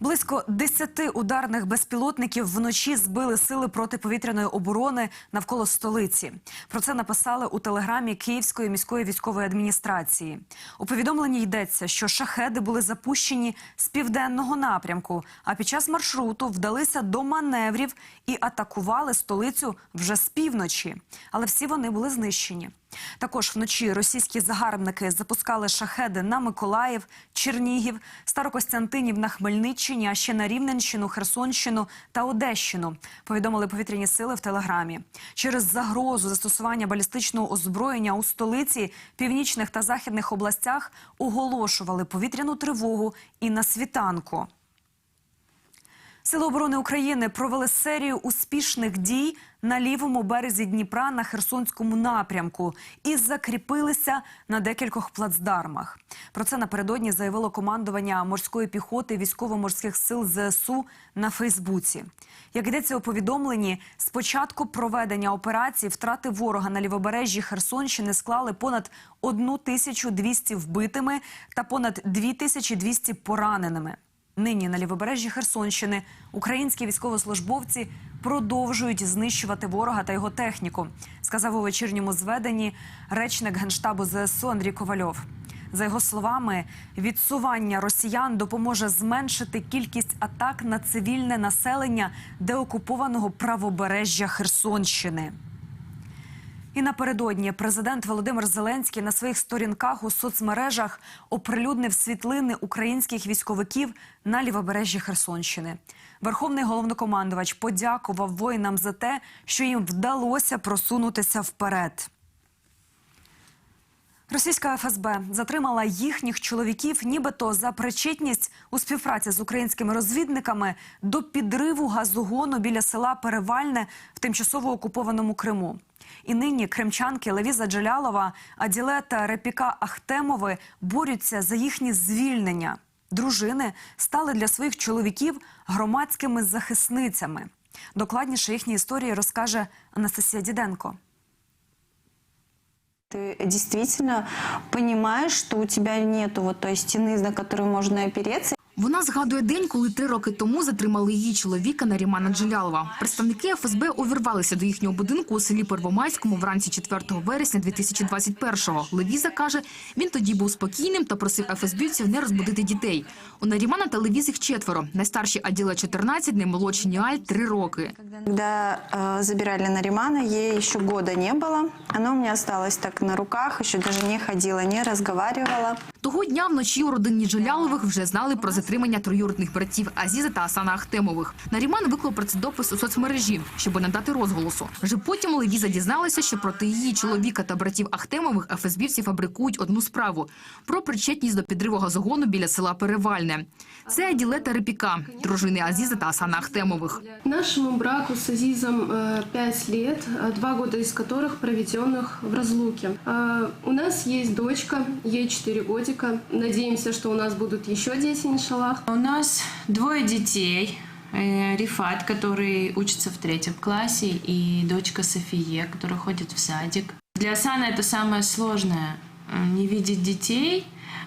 Близько 10 ударних безпілотників вночі збили сили протиповітряної оборони навколо столиці. Про це написали у телеграмі Київської міської військової адміністрації. У повідомленні йдеться, що шахеди були запущені з південного напрямку, а під час маршруту вдалися до маневрів і атакували столицю вже з півночі. Але всі вони були знищені. Також вночі російські загарбники запускали шахеди на Миколаїв, Чернігів, Старокостянтинів на Хмельниччині, а ще на Рівненщину, Херсонщину та Одещину. Повідомили повітряні сили в телеграмі. Через загрозу застосування балістичного озброєння у столиці, північних та західних областях оголошували повітряну тривогу і на світанку. Сили оборони України провели серію успішних дій на лівому березі Дніпра на Херсонському напрямку і закріпилися на декількох плацдармах. Про це напередодні заявило командування морської піхоти військово-морських сил ЗСУ на Фейсбуці. Як йдеться у повідомленні, з початку проведення операції втрати ворога на лівобережжі Херсонщини склали понад 1200 вбитими та понад 2200 пораненими. Нині на лівобережжі Херсонщини українські військовослужбовці продовжують знищувати ворога та його техніку, сказав у вечірньому зведенні речник генштабу ЗСУ Андрій Ковальов. За його словами, відсування росіян допоможе зменшити кількість атак на цивільне населення деокупованого правобережжя Херсонщини. І напередодні президент Володимир Зеленський на своїх сторінках у соцмережах оприлюднив світлини українських військовиків на лівобережжі Херсонщини. Верховний головнокомандувач подякував воїнам за те, що їм вдалося просунутися вперед. Російська ФСБ затримала їхніх чоловіків, нібито за причетність у співпраці з українськими розвідниками до підриву газогону біля села Перевальне в тимчасово окупованому Криму. І нині кримчанки Левіза Джалялова, Аділе та Репіка Ахтемови борються за їхнє звільнення. Дружини стали для своїх чоловіків громадськими захисницями. Докладніше їхні історії розкаже Анастасія Діденко. Ты действительно понимаешь, что у тебя нету вот той стены, на которую можно опереться. Вона згадує день, коли три роки тому затримали її чоловіка Нарімана Джалялова. Представники ФСБ увірвалися до їхнього будинку у селі Первомайському вранці 4 вересня 2021-го. Левіза каже, він тоді був спокійним та просив ФСБівців не розбудити дітей. У Нарімана та Левіз їх четверо. Найстарші Аділа 14, наймолодші Ніаль 3 роки. Когда э, забирали Наримана, ей еще года не было. Она у меня осталась так на руках, еще даже не ходила, не разговаривала. Того дня вночі у родині Джалялових вже знали про затримання троюродних братів Азіза та Асана Ахтемових. Наріман виклав про це допис у соцмережі, щоб надати розголосу. Вже потім Левіза дізналася, що проти її чоловіка та братів Ахтемових ФСБівці фабрикують одну справу про причетність до підриву газогону біля села Перевальне. Це Аділе та Репіка, дружини Азіза та Асана Ахтемових. Нашему браку с Азизом 5 лет, э, два года из которых проведенных в разлуке. Э, У нас есть дочка, ей 4 годика. Надеемся, что у нас будут еще дети, иншаллах. У нас двое детей. Э, Рифат, который учится в третьем классе, и дочка София, которая ходит в садик. Для Асана это самое сложное. М, Не видеть детей,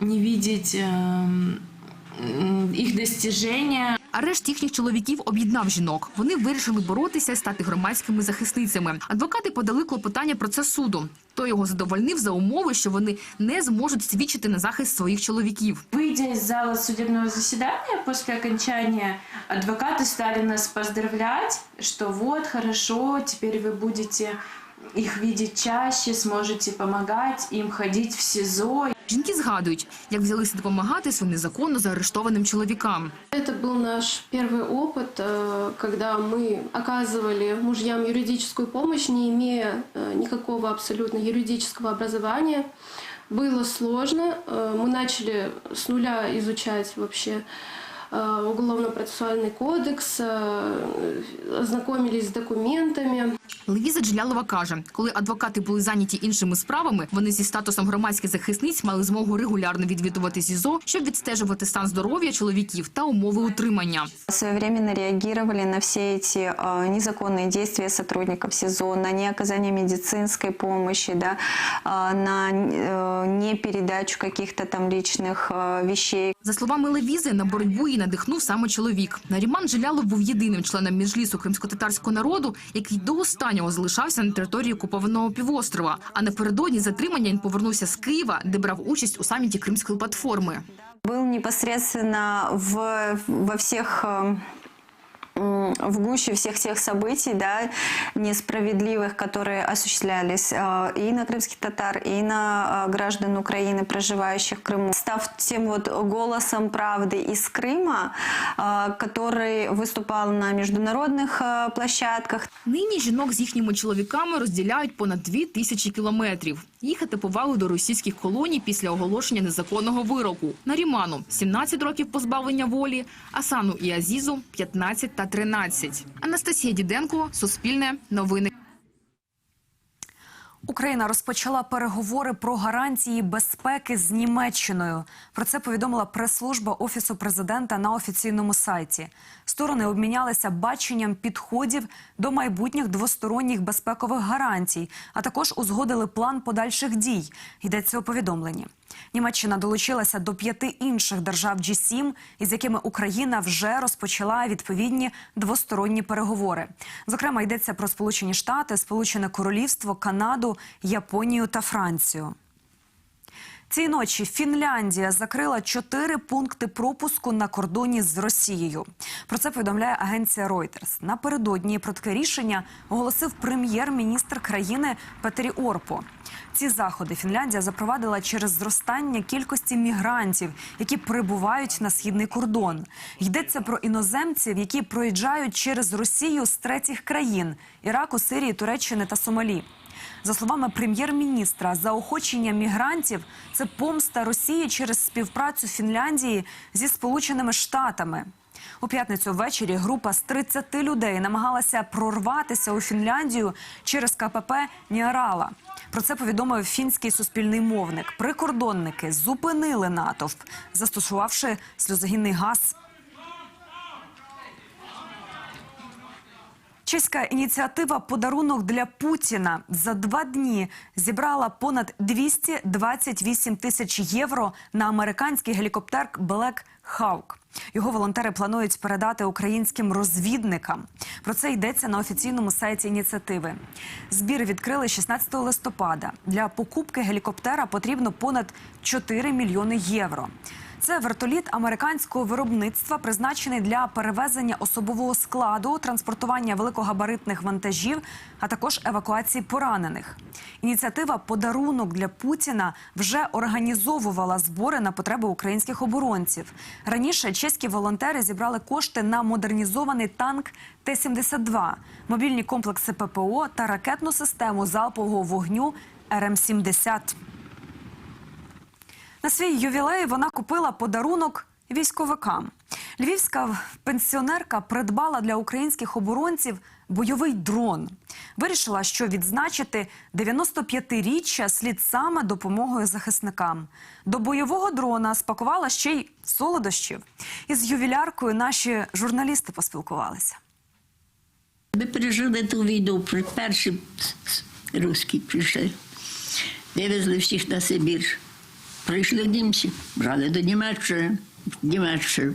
не видеть эм, м, их достижения, Арешт їхніх чоловіків об'єднав жінок. Вони вирішили боротися і стати громадськими захисницями. Адвокати подали клопотання про це суду. Той його задовольнив за умови, що вони не зможуть свідчити на захист своїх чоловіків. Выйдя из зала судебного заседания после окончания, адвокаты стали нас поздравлять, что вот, хорошо, теперь вы будете их видеть чаще, сможете помогать им ходить в СИЗО. Жінки згадують, як взялися допомагати своїм незаконно заарештованим чоловікам. Это был наш первый опыт, э, когда мы оказывали мужьям юридическую помощь, не имея э, никакого абсолютно юридического образования. Было сложно. Э, Мы начали с нуля изучать вообще э, уголовно-процессуальный кодекс, э, ознакомились с документами. Левіза Джлялова каже, коли адвокати були зайняті іншими справами, вони зі статусом громадських захисниць мали змогу регулярно відвідувати СІЗО, щоб відстежувати стан здоров'я чоловіків та умови утримання. Своевременно реагировали на все эти э, незаконные действия сотрудников СИЗО, на неоказание медицинской помощи, да, э, на э, непередачу каких-то там личных э, вещей. За словами Левізи, на боротьбу їй надихнув саме чоловік. Наріман Желялов був єдиним членом міжлісу кримсько-татарського народу, який до останнього залишався на території окупованого півострова. А напередодні затримання він повернувся з Києва, де брав участь у саміті Кримської платформи. Був непосередньо в, во всіх э, м, в гуще всех тех событий, да, несправедливых, которые осуществлялись э, и на крымских татар, и на э, граждан Украины, проживающих в Крыму. Став тем вот голосом правды из Крыма, э, который выступал на международных э, площадках, Нині жінок з їхніми чоловіками розділяють понад дві тисячі кілометрів. Їх атипували до російських колоній після оголошення незаконного вироку. Наріману 17 років позбавлення волі, Асану і Азізу 15 та 13. Анастасія Діденко, Суспільне, Новини. Україна розпочала переговори про гарантії безпеки з Німеччиною. Про це повідомила прес-служба офісу президента на офіційному сайті. Сторони обмінялися баченням підходів до майбутніх двосторонніх безпекових гарантій, а також узгодили план подальших дій. Йдеться у повідомленні. Німеччина долучилася до п'яти інших держав G7, із якими Україна вже розпочала відповідні двосторонні переговори. Зокрема, йдеться про Сполучені Штати, Сполучене Королівство, Канаду, Японію та Францію. Цієї ночі Фінляндія закрила чотири пункти пропуску на кордоні з Росією. Про це повідомляє агенція Reuters. Напередодні про таке рішення оголосив прем'єр-міністр країни Петері Орпо. Ці заходи Фінляндія запровадила через зростання кількості мігрантів, які прибувають на східний кордон. Йдеться про іноземців, які проїжджають через Росію з третіх країн Іраку, Сирії, Туреччини та Сомалі. За словами прем'єр-міністра, заохочення мігрантів це помста Росії через співпрацю Фінляндії зі Сполученими Штатами. У п'ятницю ввечері група з 30 людей намагалася прорватися у Фінляндію через КПП Ніарала. Про це повідомив фінський суспільний мовник. Прикордонники зупинили натовп, застосувавши сльозогінний газ. Чеська ініціатива Подарунок для Путіна за два дні зібрала понад 228 тисяч євро на американський гелікоптер Black Hawk. Його волонтери планують передати українським розвідникам. Про це йдеться на офіційному сайті ініціативи. Збір відкрили 16 листопада. Для покупки гелікоптера потрібно понад 4 мільйони євро. Це вертоліт американського виробництва, призначений для перевезення особового складу, транспортування великогабаритних вантажів, а також евакуації поранених. Ініціатива Подарунок для Путіна вже організовувала збори на потреби українських оборонців. Раніше чеські волонтери зібрали кошти на модернізований танк Т-72, мобільні комплекси ППО та ракетну систему залпового вогню РМ-70. На свій ювілей вона купила подарунок військовикам. Львівська пенсіонерка придбала для українських оборонців бойовий дрон. Вирішила, що відзначити 95-річчя слід саме допомогою захисникам. До бойового дрона спакувала ще й солодощів. Із ювіляркою наші журналісти поспілкувалися. Ми пережили ту війну, перші русські прийшли. Вивезли всіх на Сибір. Прийшли німці, брали до Німеччини. Німеччину.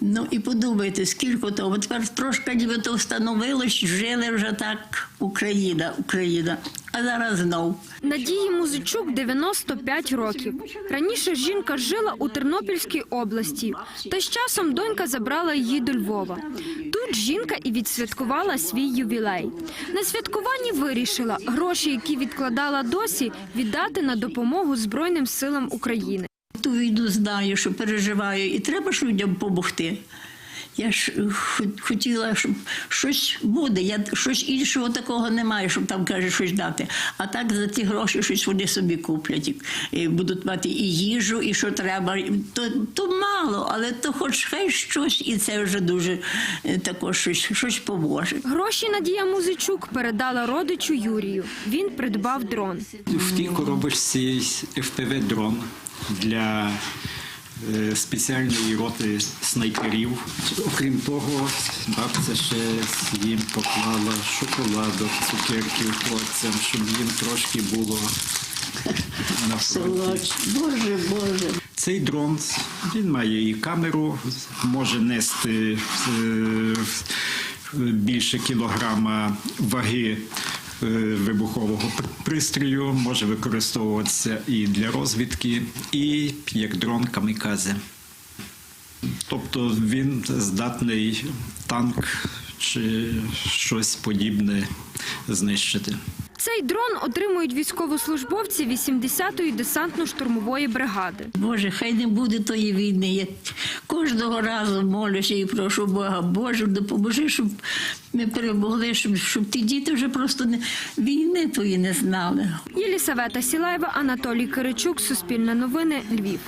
Ну і подумайте, скільки того. Тепер трошки ніби то встановилось, жили вже так Україна, Україна. А зараз знов. Надії Музичук 95 років. Раніше жінка жила у Тернопільській області, та з часом донька забрала її до Львова. Тут жінка і відсвяткувала свій ювілей. На святкуванні вирішила гроші, які відкладала досі, віддати на допомогу Збройним силам України. Ту війну знаю, що переживаю, і треба ж людям допомогти. Я ж е, хотіла, щоб щось буде. Я щось іншого такого немає, щоб там каже щось дати. А так за ті гроші щось вони собі куплять. І- будуть мати і їжу, і що треба. То, то мало, але то хоч хай щось, і це вже дуже е, також щось, щось поможе. Гроші Надія Музичук передала родичу Юрію. Він придбав дрон. В тій коробочці є FPV-дрон для е, спеціальної роти снайперів. Окрім того, бабця ще їм поклала шоколадок, цукерків хлопцям, щоб їм трошки було на фронті. Боже, Боже. Цей дрон він має і камеру, може нести е, більше кілограма ваги вибухового пристрою, може використовуватися і для розвідки, і як дрон каміказе. Тобто він здатний танк чи щось подібне знищити. Цей дрон отримують військовослужбовці 80-ї десантно-штурмової бригади. Боже, хай не буде тої війни. Я кожного разу молюся і прошу Бога, Боже, допоможи, щоб ми перемогли, щоб, щоб ті діти вже просто не, війни тої не знали. Єлісавета Сілаєва, Анатолій Киричук, Суспільне новини, Львів.